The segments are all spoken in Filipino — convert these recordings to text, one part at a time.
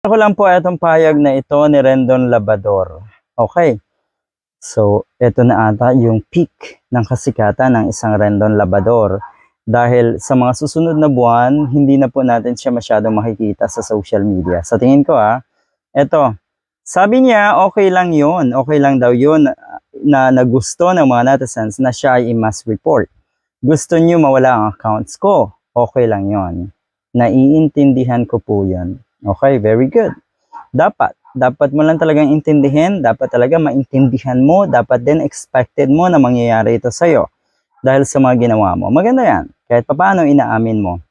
Ako lang po itong payag na ito ni Rendon Labador. Okay. So, ito na ata yung peak ng kasikatan ng isang Rendon Labador. Dahil sa mga susunod na buwan, hindi na po natin siya masyadong makikita sa social media. Sa tingin ko ah, ito, sabi niya okay lang yun, okay lang daw yun na nagusto ng mga netizens na siya ay i-mass report. Gusto niyo mawala ang accounts ko, okay lang yon. Naiintindihan ko po yun. Okay, very good. Dapat, dapat mo lang talagang intindihin, dapat talaga maintindihan mo, dapat din expected mo na mangyayari ito sa'yo dahil sa mga ginawa mo. Maganda yan, kahit papaano inaamin mo.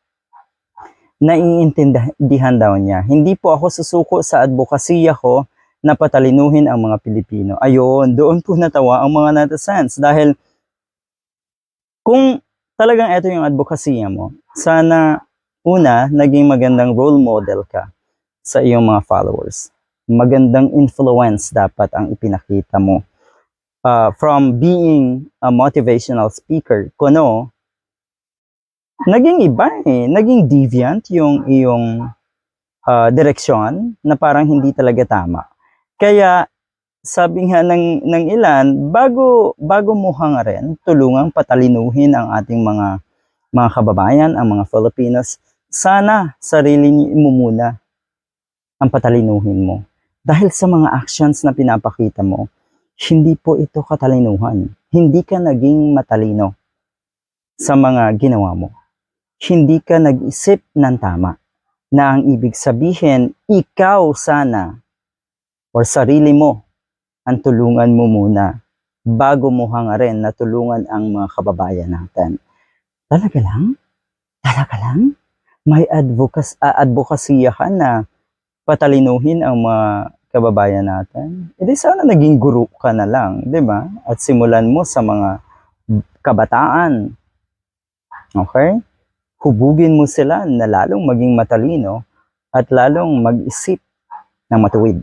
Naiintindihan daw niya. Hindi po ako susuko sa advokasya ko na patalinuhin ang mga Pilipino. Ayun, doon po natawa ang mga netizens dahil kung talagang ito yung advokasya mo, sana una, naging magandang role model ka sa iyong mga followers. Magandang influence dapat ang ipinakita mo. Uh, from being a motivational speaker, kuno, naging iba eh. Naging deviant yung iyong uh, direksyon na parang hindi talaga tama. Kaya sabi nga ng, ng ilan, bago, bago mo nga rin, tulungang patalinuhin ang ating mga mga kababayan, ang mga Filipinos, sana sarili mo muna ang patalinuhin mo. Dahil sa mga actions na pinapakita mo, hindi po ito katalinuhan. Hindi ka naging matalino sa mga ginawa mo. Hindi ka nag-isip ng tama na ang ibig sabihin, ikaw sana or sarili mo ang tulungan mo muna bago mo hanga rin na tulungan ang mga kababayan natin. Talaga lang? Talaga lang? May advokas, uh, advokasya ka na patalinuhin ang mga kababayan natin. E di sana naging guru ka na lang, di ba? At simulan mo sa mga kabataan. Okay? Hubugin mo sila na lalong maging matalino at lalong mag-isip ng matuwid.